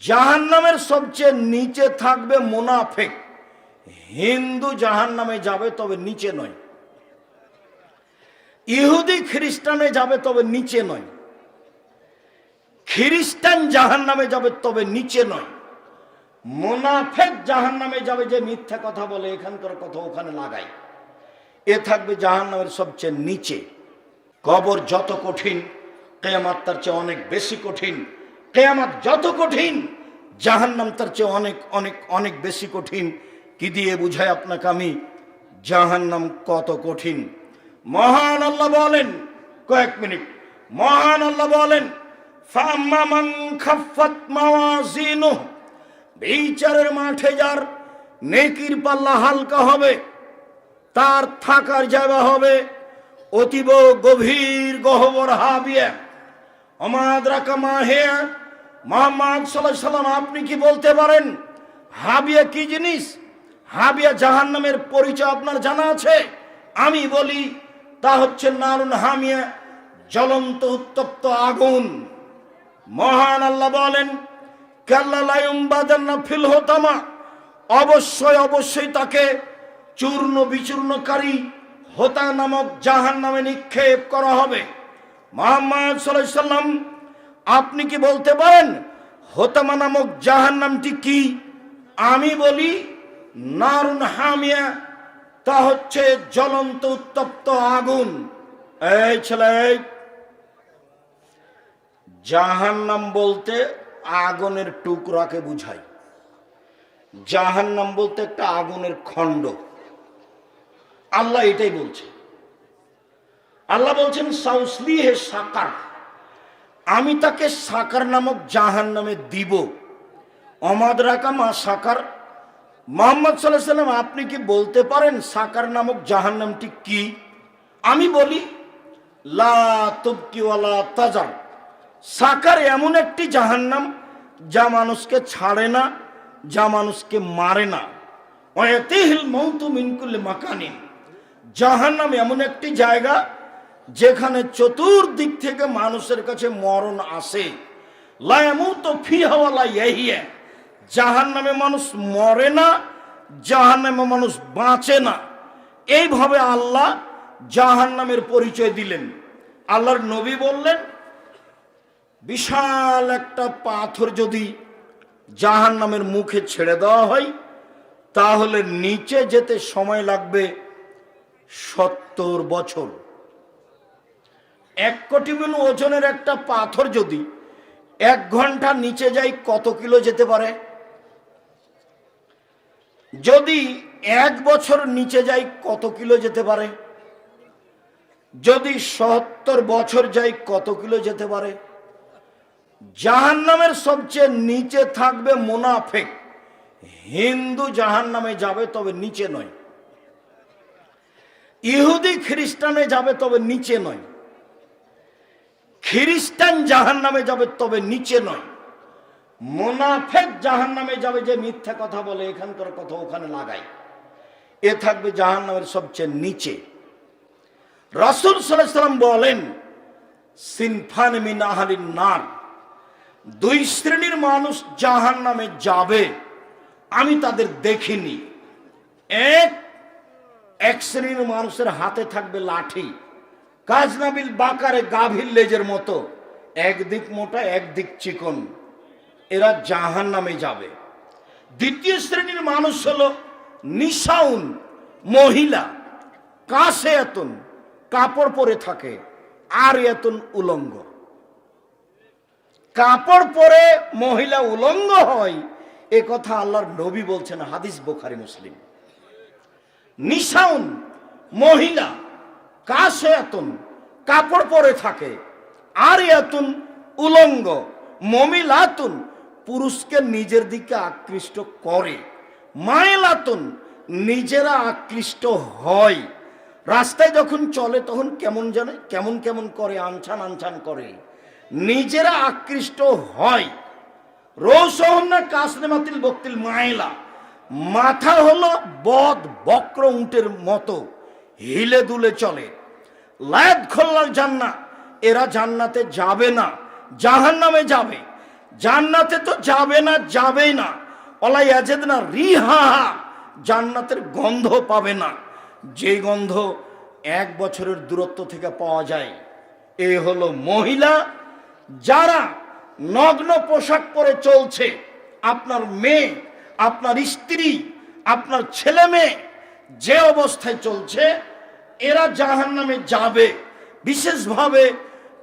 জাহান নামের সবচেয়ে নিচে থাকবে মোনাফেক। হিন্দু জাহান নামে যাবে তবে নিচে নয়। ইহুদি খ্রিস্টানে যাবে তবে নিচে নয়। খ্রিস্টান জাহান নামে যাবে তবে নিচে নয়। মোনাফেক জাহান নামে যাবে যে মিথ্যা কথা বলে, এখানকার কথা ওখানে লাগায়। এ থাকবে জাহান নামের সবচেয়ে নিচে। কবর যত কঠিন, কেয়ামাত তার চেয়ে অনেক বেশি কঠিন। কেয়ামাত যত কঠিন, জাহান্নাম তার চেয়ে অনেক অনেক অনেক বেশি কঠিন। কি দিয়ে বুঝায় আপনাকে আমি? জাহান্নাম কত কঠিন। মহান আল্লাহ বলেন, কয়েক মিনিট। মহান আল্লাহ বলেন বিচারের মাঠে যার নেকির পাল্লা হালকা হবে, তার থাকার জায়গা হবে অতীব গভীর গহবর হাবিয়া। আমাদ রাকামা হে মোহাম্মদ সাল্লাহ আপনি কি বলতে পারেন? হাবিয়া কি জিনিস? হাবিয়া জাহান নামের পরিচয় আপনার জানা আছে? আমি বলি, তা হচ্ছে নারুন হামিয়া, জ্বলন্ত উত্তপ্ত আগুন। মহান আল্লাহ বলেন বাদান্না ফিল হতামা। অবশ্যই অবশ্যই তাকে চূর্ণ বিচূর্ণকারী হোতা নামক জাহান নামে নিক্ষেপ করা হবে। মোহাম্মদ সাল্লাম আপনি কি বলতে পারেন, হোতামা নামক জাহান নামটি কি? আমি বলি, নারুন হামিয়া, তা হচ্ছে জ্বলন্ত উত্তপ্ত আগুন। এই ছেলে জাহান্নাম বলতে আগুনের টুকরাকে বুঝায়। জাহান্নাম বলতে একটা আগুনের খণ্ড। আল্লাহ এটাই বলছে। আল্লাহ বলছেন সাউসলি হে সাকার। আমি তাকে সাকার নামক জাহান নামে দিব। অমাদ রাকামা সাকার। মোহাম্মদ সাল্লাহ সাল্লাম আপনি কি বলতে পারেন সাকার নামক জাহান নামটি কি? আমি বলি, লা সাকার এমন একটি জাহান্নাম যা মানুষকে ছাড়ে না, যা মানুষকে মারে না। অয়তিহিল মৌতু মিনকুল্লে মাকানিন। জাহান্নাম এমন একটি জায়গা যেখানে চতুর্দিক থেকে মানুষের কাছে মরণ আসে। ইহিয়া জাহান্নামে মানুষ মরে না, জাহান্নামে মানুষ বাঁচে না। এইভাবে আল্লাহ জাহান্নামের পরিচয় দিলেন। আল্লাহর নবী বললেন, বিশাল একটা পাথর যদি জাহান নামের মুখে ছেড়ে দেওয়া হয়, তাহলে নিচে যেতে সময় লাগবে সত্তর বছর। এক কোটি মিন ওজনের একটা পাথর যদি এক ঘণ্টা নিচে যাই কত কিলো যেতে পারে? যদি এক বছর নিচে যাই কত কিলো যেতে পারে? যদি সত্তর বছর যাই কত কিলো যেতে পারে? জাহান নামের সবচেয়ে নিচে থাকবে মোনাফেক। হিন্দু জাহান নামে যাবে তবে নিচে নয়। ইহুদি খ্রিস্টানে যাবে তবে নিচে নয়। খ্রিস্টান জাহান নামে যাবে তবে নিচে নয়। মোনাফেক জাহান নামে যাবে যে মিথ্যা কথা বলে, এখানকার কথা ওখানে লাগায়। এ থাকবে জাহান নামের সবচেয়ে নিচে। রাসুল সাল্লাম বলেন, সিনফান মিন আহালিন নার, দুই শ্রেণির মানুষ জাহান নামে যাবে, আমি তাদের দেখিনি। এক এক শ্রেণির মানুষের হাতে থাকবে লাঠি। কাজনাবিল বাকারে গাভীর লেজের মতো। একদিক মোটা একদিক চিকন। এরা জাহান নামে যাবে। দ্বিতীয় শ্রেণির মানুষ হল নিশাউন, মহিলা। কাছে এতন কাপড় পরে থাকে। আর এতন উলঙ্গ। কাপড় পরে মহিলা উলঙ্গ হয়, এ কথা আল্লাহর নবী বলছেন হাদিস বোখারি মুসলিম। নিশাউন, মহিলা। কাছে এতন কাপড় পরে থাকে। আর এতন উলঙ্গ। মমিলাতুন, পুরুষকে নিজের দিকে আকৃষ্ট করে। মায়েলাতুন, নিজেরা আকৃষ্ট হয়। রাস্তায় যখন চলে, তখন কেমন জানে? কেমন কেমন করে, আনছান আনছান করে। নিজেরা আকৃষ্ট হয়। রৌসহন্না কাসনে মাতিল বক্তিল মায়েলা। মাথা হলো বদ বক্র উঁটের মতো। হিলে দুলে চলে। লায়াত খোল্লার জান্না এরা জান্নাতে যাবে না জাহান নামে যাবে। জান্নাতে তো যাবে না, যাবেই না। অলাই আজেদ না রিহা, জান্নাতের গন্ধ পাবে না। যে গন্ধ এক বছরের দূরত্ব থেকে পাওয়া যায়, এ হলো মহিলা যারা নগ্ন পোশাক পরে চলছে। আপনার মেয়ে, আপনার স্ত্রী, আপনার ছেলে মেয়ে যে অবস্থায় চলছে, এরা জাহান নামে যাবে। বিশেষভাবে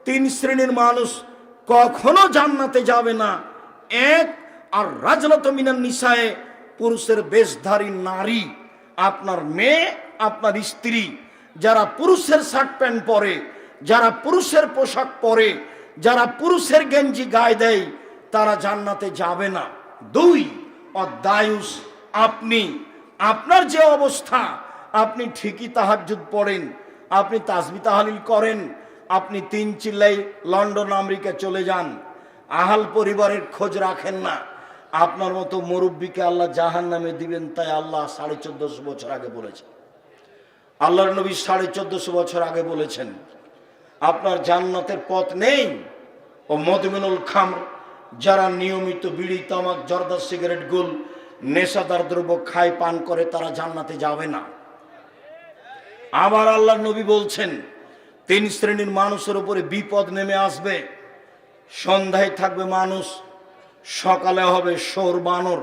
তিন শ্রেণির মানুষ কখনো জান্নাতে যাবে না। এক, আর রাজনত মিনার নিশায় পুরুষের বেশধারী নারী। আপনার মেয়ে, আপনার স্ত্রী। যারা পুরুষের শার্ট প্যান্ট পরে, যারা পুরুষের পোশাক পরে, যারা পুরুষের গেঞ্জি গায়ে দেয়, তারা জান্নাতে যাবে না। দুই অদায়ুস আপনি আপনার যে অবস্থা, আপনি ঠিকই তাহাজ্জুদ পড়েন, আপনি তাসবি তাহালিল করেন, আপনি তিন চিল্লাই লন্ডন, আমেরিকা চলে যান, আহাল পরিবারের খোঁজ রাখেন না। আপনার মতো মুরব্বীকে আল্লাহ জাহান নামে দিবেন, তাই আল্লাহ সাড়ে চোদ্দশো বছর আগে বলেছেন। আল্লাহর নবী সাড়ে চোদ্দশো বছর আগে বলেছেন, আপনার জান্নাতের পথ নেই। ও মধুমিনুল খাম যারা নিয়মিত বিড়ি, তামাক, জর্দা, সিগারেট, গুল নেশাদার দ্রব্য খায়, পান করে, তারা জান্নাতে যাবে না। আবার আল্লাহ নবী বলছেন, তিন শ্রেণির মানুষের উপরে বিপদ নেমে আসবে। সন্ধ্যায় থাকবে মানুষ, সকালে হবে সোর বানর।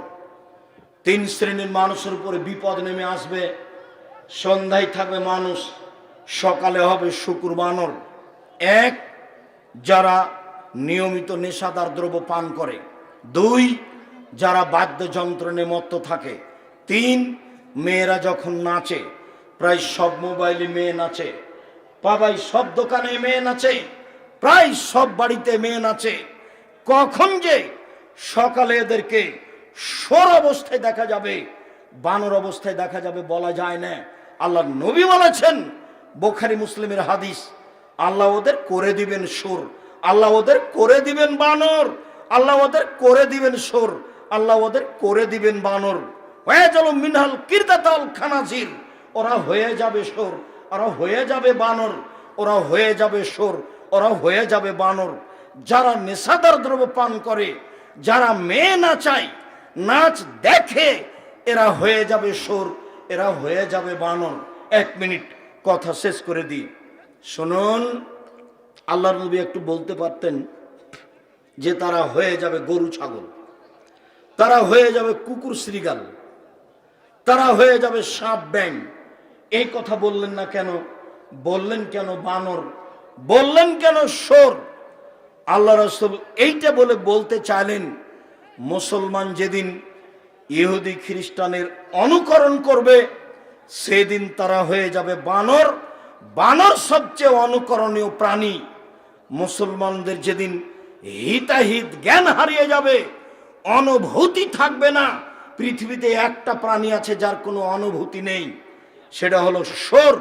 তিন শ্রেণির মানুষের উপরে বিপদ নেমে আসবে। সন্ধ্যায় থাকবে মানুষ, সকালে হবে শুকুর বানর। এক, যারা নিয়মিত নেশাদার দ্রব্য পান করে। দুই যারা বাদ্যযন্ত্র মত্ত থাকে। তিন, মেয়েরা যখন নাচে, প্রায় সব মোবাইলে মেয়ে নাচে। বাবাই সব দোকানে মেয়ে নাচে, প্রায় সব বাড়িতে মেয়ে নাচে। কখন যে সকালে এদেরকে সোর অবস্থায় দেখা যাবে, বানর অবস্থায় দেখা যাবে বলা যায় না। আল্লাহ নবী বলেছেন, বোখারি মুসলিমের হাদিস, আল্লাহ ওদের করে দিবেন সুর। আল্লাহ ওদের করে দিবেন বানর। আল্লাহ ওদের করে দিবেন সুর। আল্লাহ ওদের করে দিবেন বানর। হয়ে গেল মিনহাল কীর্তাতাল খানাজির। ওরা হয়ে যাবে সুর ওরা হয়ে যাবে বানর, ওরা হয়ে যাবে সুর ওরা হয়ে যাবে বানর। যারা নেশাদার দ্রব্য পান করে, যারা মেয়ে না নাচায়, নাচ দেখে, এরা হয়ে যাবে সুর এরা হয়ে যাবে বানর। এক মিনিট, কথা শেষ করে দিই। শুনুন, আল্লাহর নবী একটু বলতে পারতেন যে তারা হয়ে যাবে গরু ছাগল। তারা হয়ে যাবে কুকুর শ্রীগাল। তারা হয়ে যাবে সাপ ব্যাং এই কথা বললেন না কেন? বললেন কেন বানর? বললেন কেন সোর আল্লাহ রসুল এইটা বলে বলতে চাইলেন, মুসলমান যেদিন ইহুদি খ্রিস্টানের অনুকরণ করবে, সেদিন তারা হয়ে যাবে বানর। বানর সবচেয়ে অনুকরণীয় প্রাণী। মুসলমানদের যেদিন হিতাহিত জ্ঞান হারিয়ে যাবে অনুভূতি থাকবে না। পৃথিবীতে একটা প্রাণী আছে যার কোনো অনুভূতি নেই। সেটা হলো সোর।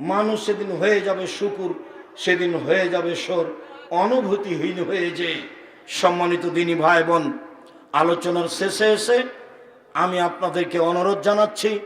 মানুষ সেদিন হয়ে যাবে শুকুর, সেদিন হয়ে যাবে সোর। অনুভূতিহীন হয়ে যে। সম্মানিত দিনী ভাই বোন, আলোচনার শেষে এসে আমি আপনাদেরকে অনুরোধ জানাচ্ছি